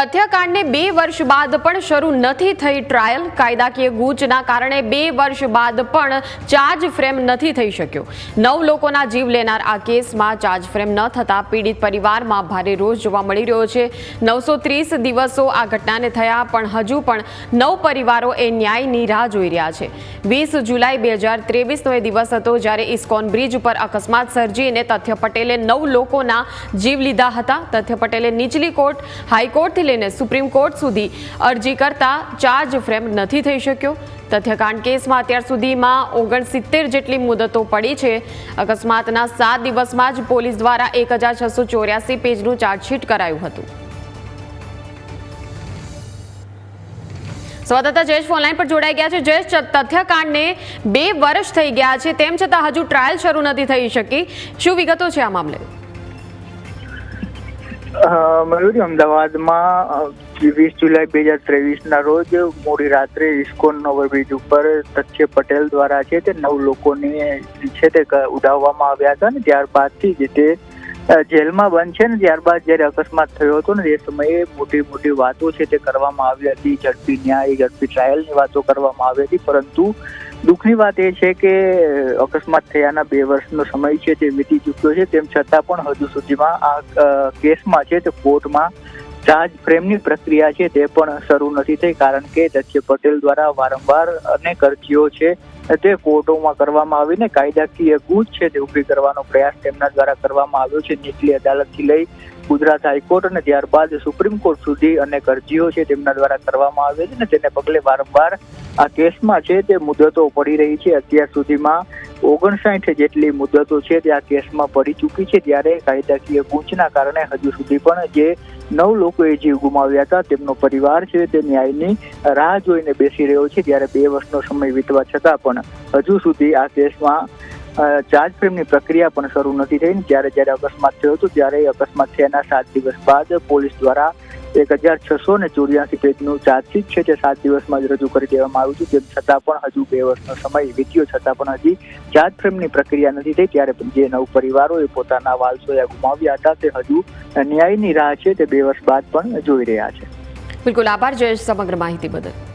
તથ્યકાંડને બે વર્ષ બાદ પણ શરૂ નથી થઈ ટ્રાયલ. કાયદાકીય ગૂંચના કારણે બે વર્ષ બાદ પણ ચાર્જ ફ્રેમ નથી થઈ શક્યો. નવ લોકોના જીવ લેનાર આ કેસમાં ચાર્જ ફ્રેમ ન થતા પીડિત પરિવારમાં ભારે રોષ જોવા મળી રહ્યો છે. નવસો દિવસો આ ઘટનાને થયા, પણ હજુ પણ નવ પરિવારો એ ન્યાયની રાહ જોઈ રહ્યા છે. વીસ જુલાઈ બે હજાર ત્રેવીસનો એ દિવસ હતો જ્યારે ઇસ્કોન બ્રિજ ઉપર અકસ્માત સર્જીને તથ્ય પટેલે નવ લોકોના જીવ લીધા હતા. તથ્ય પટેલે નીચલી કોર્ટ, હાઈકોર્ટથી લઈને સુપ્રીમ કોર્ટ સુધી અરજી કરતા ચાર્જ ફ્રેમ નથી થઈ શક્યો. તથ્યકાંડ કેસમાં અત્યાર સુધીમાં ઓગણસિત્તેર જેટલી મુદતો પડી છે. અકસ્માતના સાત દિવસમાં જ પોલીસ દ્વારા એક પેજનું ચાર્જશીટ કરાયું હતું. સંવાદદાતા જયેશ ફોલાઇન પર જોડાઈ ગયા છે. જયેશ તથ્યકાંડને બે વર્ષ થઈ ગયા છે. તેમ છતાં હજુ ટ્રાયલ શરૂ નથી થઈ શકી. શું વિગતો છે આ મામલે? મયુરી, અમદાવાદમાં વીસ જુલાઈ બે હજાર ત્રેવીસના રોજ મોડી રાત્રે ઇસ્કોન ઓવરબ્રિજ ઉપર તથ્ય પટેલ દ્વારા છે તે નવ લોકોને છે તે ઉડાવવામાં આવ્યા હતા ને ત્યારબાદથી જે તે જેલમાં બંધ છે ને ત્યારબાદ જ્યારે અકસ્માત થયો હતો ને એ સમયે મોટી મોટી વાતો છે તે કરવામાં આવી હતી. ઝડપી ન્યાય, ઝડપી ટ્રાયલની વાતો કરવામાં આવી હતી. પરંતુ દુઃખની વાત એ છે કે અકસ્માત થયાના બે વર્ષનો સમય છે તે વીતી ચૂક્યો છે. તેમ છતાં પણ હજુ સુધીમાં આ કેસમાં છે તે કોર્ટમાં ચાર્જ ફ્રેમની પ્રક્રિયા છે તે પણ શરૂ નથી થઈ, કારણ કે દત્ય પટેલ દ્વારા વારંવાર અનેક અરજીઓ છે તે કોર્ટોમાં કરવામાં આવીને કાયદાકીય ગૂંચ છે તે ઊભી કરવાનો પ્રયાસ તેમના દ્વારા કરવામાં આવ્યો છે. નીચલી અદાલતથી લઈ ગુજરાત હાઈકોર્ટ અને ત્યારબાદ સુપ્રીમ કોર્ટ સુધી અનેક અરજીઓ છે તેમના દ્વારા કરવામાં આવે છે ને તેને પગલે વારંવાર આ કેસમાં છે તે મુદતો પડી રહી છે. અત્યાર સુધીમાં ઓગણસાઠ જેટલી મુદતો છે તે આ કેસમાં પડી ચૂકી છે. ત્યારે કાયદાકીય ગૂંચના કારણે હજુ સુધી પણ જે નવ લોકોએ જીવ ગુમાવ્યા હતા. તેમનો પરિવાર છે, તે ન્યાયની રાહ જોઈને બેસી રહ્યો છે ત્યારે બે વર્ષનો સમય વીતવા છતાં પણ હજુ સુધી આ કેસમાં ચાર્જફ્રેમની ચાર્જ ફ્રેમની પ્રક્રિયા પણ શરૂ નથી થઈ જ્યારે જ્યારે અકસ્માત થયો હતો, ત્યારે અકસ્માત થયાના સાત દિવસ બાદ પોલીસ દ્વારા એક હજાર છસો ને ચોર્યાસી પેજનું ચાર્જશીટ છે તે સાત દિવસમાં જ રજૂ કરી દેવામાં આવ્યું છે. તેમ છતાં પણ હજુ બે વર્ષનો સમય વીત્યો, છતાં પણ હજી ચાર્જ ફ્રેમની પ્રક્રિયા નથી થઈ. ત્યારે જે નવ પરિવારોએ પોતાના વાલસોયા ગુમાવ્યા હતા, તે હજુ ન્યાયની રાહ છે. તે બે વર્ષ બાદ પણ જોઈ રહ્યા છે. બિલકુલ આભાર જયેશ સમગ્ર માહિતી બદલ.